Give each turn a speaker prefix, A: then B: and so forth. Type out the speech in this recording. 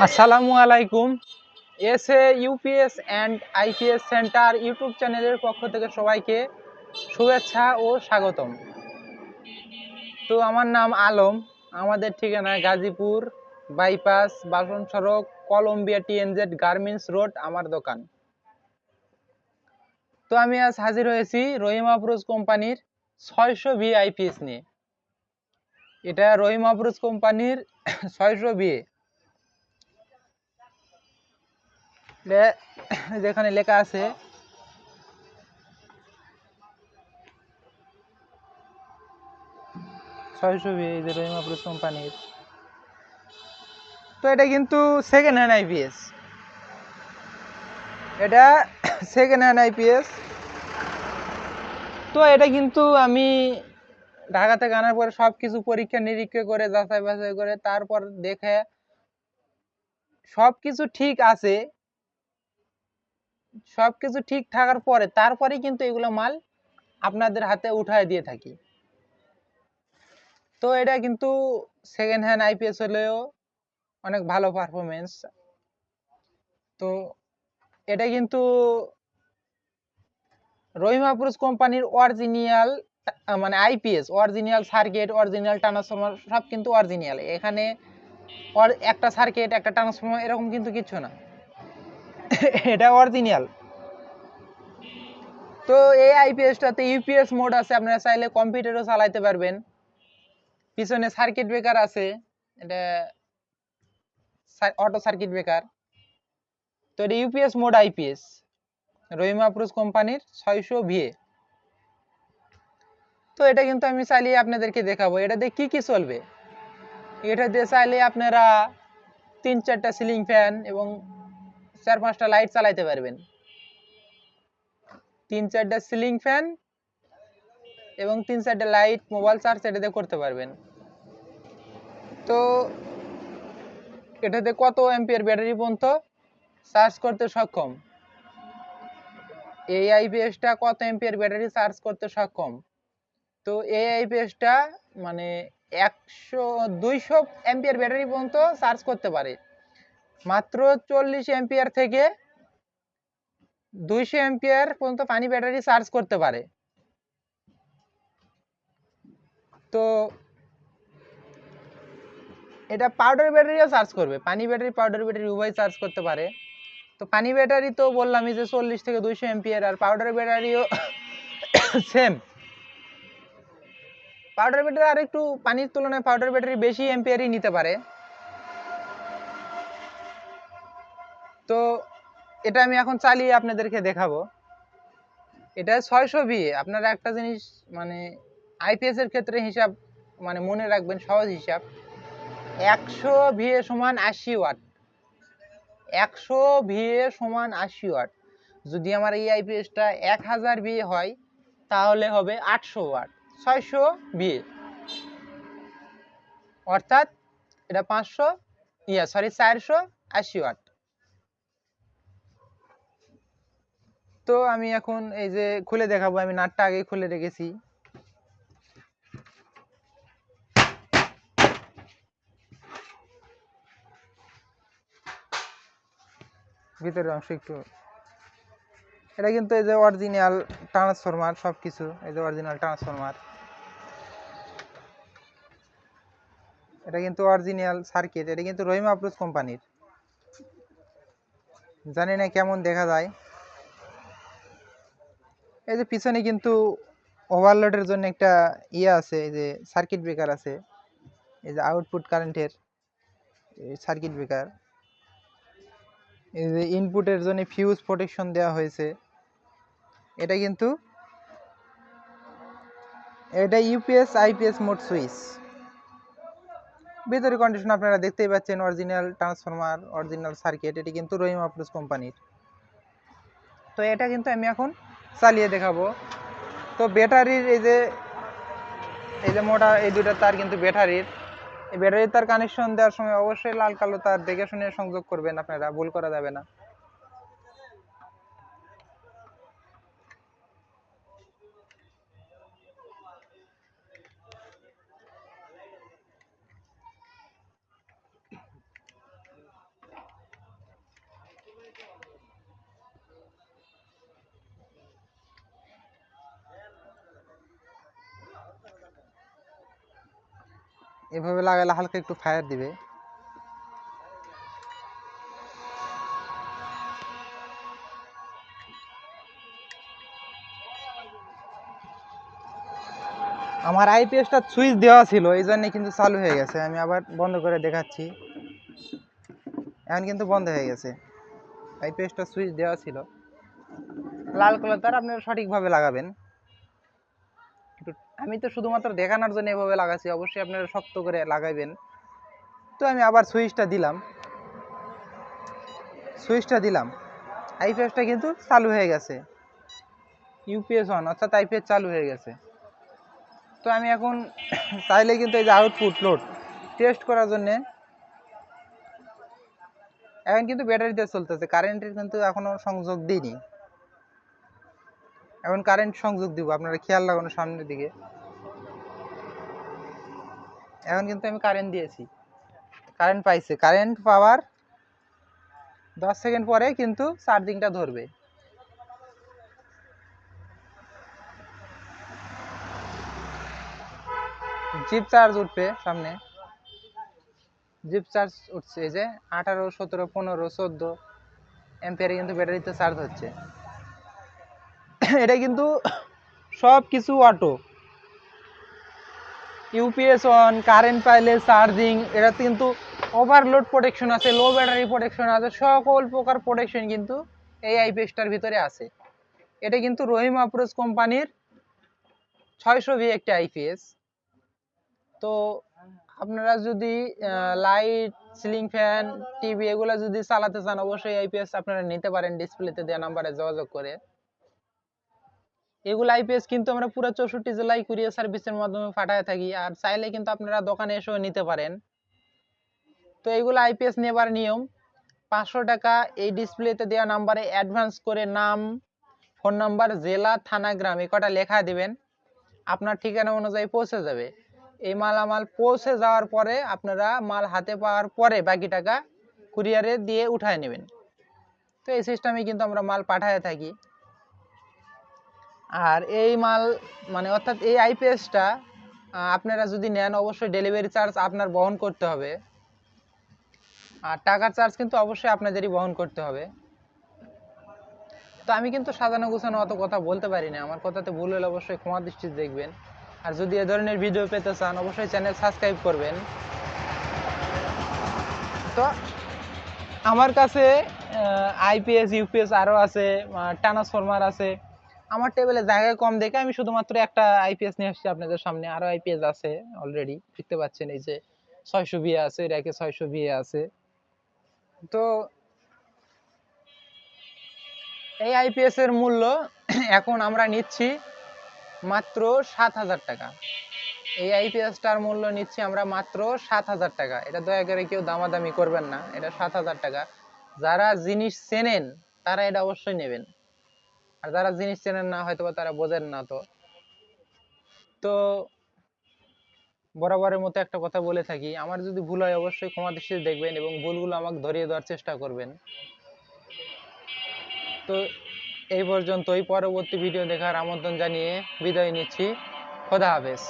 A: আসসালামু আলাইকুম। S A UPS and IPS centre YouTube চ্যানেলের পক্ষ থেকে সবাইকে শুভেচ্ছা ও স্বাগতম। তো আমার নাম আলম, আমাদের ঠিকানা গাজীপুর, বাইপাস, বাসন সড়ক, কলম্বিয়া টিএনজেড গার্মেন্টস রোড, আমার দোকান। তো আমি আজ হাজির হয়েছি রহিম আফরোজ কোম্পানির ছয়শো ভি আইপিএস নিয়ে। এটা রহিম আফরোজ কোম্পানির ছয়শো বিয়ে লে- যেখানে লেখা আছে কোম্পানির। তো এটা কিন্তু সেকেন্ড হ্যান্ড আইপিএস এটা সেকেন্ড হ্যান্ড আইপিএস তো এটা কিন্তু আমি ঢাকা থেকে আনার পরে সব কিছু পরীক্ষা নিরীক্ষা করে, যাচাই বাছাই করে, তারপর দেখে সব কিছু ঠিক আছে। সবকিছু ঠিক থাকার পরে তারপরে কিন্তু এগুলো মাল আপনাদের হাতে উঠায় দিয়ে থাকি। তো এটা কিন্তু সেকেন্ড হ্যান্ড আইপিএস হলেও অনেক ভালো পারফরমেন্স তো এটা কিন্তু রহিম আফরোজ কোম্পানির অরিজিনিয়াল মানে IPS original circuit original transformer সব কিন্তু অরিজিনাল এখানে একটা সার্কিট একটা ট্রান্সফর্মার এরকম কিন্তু কিছু না। এটা অরিজিনাল তো এই আইপিএসটাতে ইউপিএস মোড আছে, আপনারা চাইলে কম্পিউটারও চালাতে পারবেন। পিছনে সার্কিট ব্রেকার আছে, এটা অটো সার্কিট ব্রেকার তো এটা UPS mode IPS Rahima Afroz কোম্পানির ছয়শো ভিএ তো এটা কিন্তু আমি চালিয়ে আপনাদেরকে দেখাবো, এটা দিয়ে কি কি চলবে? এটা দিয়ে চাইলে আপনারা তিন চারটা সিলিং ফ্যান এবং চার, পাঁচটা লাইট চালাইতে পারবেন। তিন, চারটা সিলিং ফ্যান এবং তিন, চারটা লাইট মোবাইল চার্জ এটাতে করতে পারবেন। তো এটাতে কত অ্যাম্পিয়ার ব্যাটারি পর্যন্ত চার্জ করতে সক্ষম? এই আইপিএসটা কত অ্যাম্পিয়ার ব্যাটারি চার্জ করতে সক্ষম? তো এই আইপিএসটা মানে একশো, দুইশো অ্যাম্পিয়ার ব্যাটারি পর্যন্ত চার্জ করতে পারে। মাত্র চল্লিশ অ্যাম্পিয়ার থেকে দুইশো অ্যাম্পিয়ার পর্যন্ত পানি ব্যাটারি চার্জ করতে পারে। তো এটা পাউডার ব্যাটারিও চার্জ করবে। পানি ব্যাটারি পাউডার ব্যাটারি উভয় চার্জ করতে পারে। তো পানি ব্যাটারি তো বললামই যে চল্লিশ থেকে দুইশো অ্যাম্পিয়ার আর পাউডার ব্যাটারিও সেম পাউডার ব্যাটারি আর একটু পানির তুলনায় পাউডার ব্যাটারি বেশি অ্যাম্পিয়ারই নিতে পারে। তো এটা আমি এখন চালিয়ে আপনাদেরকে দেখাবো। এটা ছয়শো বিয়ে আপনারা একটা জিনিস মানে আইপিএস এর ক্ষেত্রে হিসাব মানে মনে রাখবেন, সহজ হিসাব। একশো ভিএ সমান আশি ওয়াট। একশো ভিএ সমান আশি ওয়াট। যদি আমার এই আইপিএসটা এক হাজার বিয়ে হয়, তাহলে হবে আটশো ওয়াট। ছয়শো বিয়ে অর্থাৎ এটা পাঁচশো, ইয়া সরি চারশো আশি ওয়াট। তো আমি এখন এই যে খুলে দেখাবো, আমি নাটটা আগে খুলে রেখেছি। ভিতরের অংশ একটু। এটা কিন্তু এই যে অরিজিনাল ট্রান্সফরমার সব কিছু এই যে অরিজিনাল ট্রান্সফরমার এটা কিন্তু অরিজিনাল সার্কিট এটা কিন্তু রহিমা আফরোজ কোম্পানির। জানি না কেমন দেখা যায়। এই যে পিছনে কিন্তু ওভারলোডের জন্য একটা ইয়ে আছে, এই যে সার্কিট ব্রেকার আছে। এই যে আউটপুট কারেন্টের সার্কিট ব্রেকার এই যে ইনপুটের জন্য ফিউজ প্রোটেকশন দেওয়া হয়েছে। এটা কিন্তু, এটা ইউপিএস আইপিএস মোড সুইচ ভিতরে কন্ডিশন আপনারা দেখতেই পাচ্ছেন অরিজিনাল ট্রান্সফরমার অরিজিনাল সার্কিট এটি কিন্তু রহিম আফরোজ কোম্পানির তো এটা কিন্তু আমি এখন চালিয়ে দেখাবো। তো ব্যাটারির এই যে এই যে মোটা এই দুইটা তার কিন্তু ব্যাটারির। ব্যাটারির তার কানেকশন দেওয়ার সময় অবশ্যই লাল কালো তার দেখে শুনে সংযোগ করবেন আপনারা, ভুল করা যাবে না। এভাবে লাগালে হালকা একটু ফায়ার দিবে। আমার আইপিএসটা সুইচ দেওয়া ছিল, এই জন্য কিন্তু চালু হয়ে গেছে। আমি আবার বন্ধ করে দেখাচ্ছি। এখন কিন্তু বন্ধ হয়ে গেছে। আইপিএসটা সুইচ দেওয়া ছিল। লাল কালার তার আপনারা সঠিকভাবে লাগাবেন। আমি তো শুধুমাত্র দেখানোর জন্য এভাবে লাগাচ্ছি, অবশ্যই আপনারা শক্ত করে লাগাইবেন। তো আমি আবার সুইচটা দিলাম। সুইচটা দিলাম। আইপিএসটা কিন্তু চালু হয়ে গেছে। ইউপিএস অন অর্থাৎ আইপিএস চালু হয়ে গেছে। তো আমি এখন চাইলে কিন্তু এই যে আউটপুট লোড টেস্ট করার জন্যে এখন কিন্তু ব্যাটারিতে চলতেছে। কারেন্টের কিন্তু এখনও সংযোগ দিইনি। এখন কারেন্ট সংযোগ দিব, আপনারা খেয়াল লাগানো সামনের দিকে। এখন কিন্তু আমি কারেন্ট দিয়েছি। কারেন্ট পাইছে। কারেন্ট পাওয়ার দশ সেকেন্ড পরে কিন্তু চার্জিংটা ধরবে। জিপ চার্জ উঠবে সামনে। জিপ চার্জ উঠছে এই যে আঠারো, সতেরো, পনেরো, চোদ্দ। এম্পিয়ারে কিন্তু ব্যাটারিতে চার্জ হচ্ছে। এটা কিন্তু সব কিছু অটো ইউপিএস অন কারেন্ট পাইলে চার্জিং এটা কিন্তু ওভারলোড প্রোটেকশন আছে লো ব্যাটারি প্রোটেকশন আছে, সকল প্রকার প্রোটেকশন কিন্তু এই আইপিএসটার ভিতরে আছে। এটা কিন্তু রহিম আপ্রোজ কোম্পানির ছয়শো ভি একটি আইপিএস তো আপনারা যদি লাইট সিলিং ফ্যান টিভি এগুলো যদি চালাতে চান, অবশ্যই আইপিএস আপনারা নিতে পারেন ডিসপ্লেতে দেওয়া নাম্বারে যোগাযোগ করে। এগুলো আইপিএস কিন্তু আমরা পুরো চৌষট্টি জেলায় কুরিয়ার সার্ভিসের মাধ্যমে পাঠায় থাকি। আর চাইলে কিন্তু আপনারা দোকানে এসেও নিতে পারেন। তো এগুলো আইপিএস নেবার নিয়ম। পাঁচশো টাকা এই ডিসপ্লেতে দেওয়া নাম্বারে অ্যাডভান্স করে নাম ফোন নাম্বার জেলা, থানা, গ্রাম, এই কটা লেখা দিবেন। আপনার ঠিকানা অনুযায়ী পৌঁছে যাবে। এই মালামাল পৌঁছে যাওয়ার পরে আপনারা মাল হাতে পাওয়ার পরে বাকি টাকা কুরিয়ারে দিয়ে উঠায় নেবেন। তো এই সিস্টেমে কিন্তু আমরা মাল পাঠায় থাকি। আর এই মাল মানে অর্থাৎ এই আইপিএসটা আপনারা যদি নেন, অবশ্যই ডেলিভারি চার্জ আপনার বহন করতে হবে। আর টাকার চার্জ কিন্তু অবশ্যই আপনাদেরই বহন করতে হবে। তো আমি কিন্তু সাজানো গোছানো অত কথা বলতে পারি না। আমার কথাতে ভুল হলে অবশ্যই ক্ষমা দৃষ্টিতে দেখবেন। আর যদি এ ধরনের ভিডিও পেতে চান, অবশ্যই চ্যানেল সাবস্ক্রাইব করবেন। তো আমার কাছে আইপিএস ইউপিএস আরও আছে ট্রান্সফরমার আছে। আমার টেবিলে জায়গা কম দেখে আমি শুধুমাত্র একটা আইপিএস নিয়ে আসছি আপনাদের সামনে। আরও আইপিএস আছে অলরেডি দেখতে পাচ্ছেন এই যে ছয়শো বিয়ে আছে র্যাকে ছয়শো বিয়ে আছে। তো এই আইপিএস এর মূল্য এখন আমরা নিচ্ছি মাত্র সাত হাজার টাকা। এই আইপিএসটার মূল্য নিচ্ছি আমরা মাত্র সাত হাজার টাকা। এটা দয়া করে কেউ দামাদামি করবেন না, এটা সাত হাজার টাকা। যারা জিনিস চেনেন, তারা এটা অবশ্যই নেবেন। আর যারা জিনিস চেনেন না হয়তো তারা বোঝেন না তো। তো বরাবরের মতো একটা কথা বলে থাকি, আমার যদি ভুল হয় অবশ্যই ক্ষমা দৃষ্টিতে দেখবেন এবং ভুলগুলো আমাকে ধরিয়ে দেওয়ার চেষ্টা করবেন। তো এই পর্যন্তই, পরবর্তী ভিডিও দেখার আমন্ত্রণ জানিয়ে বিদায় নিচ্ছি। খোদা হাফেজ।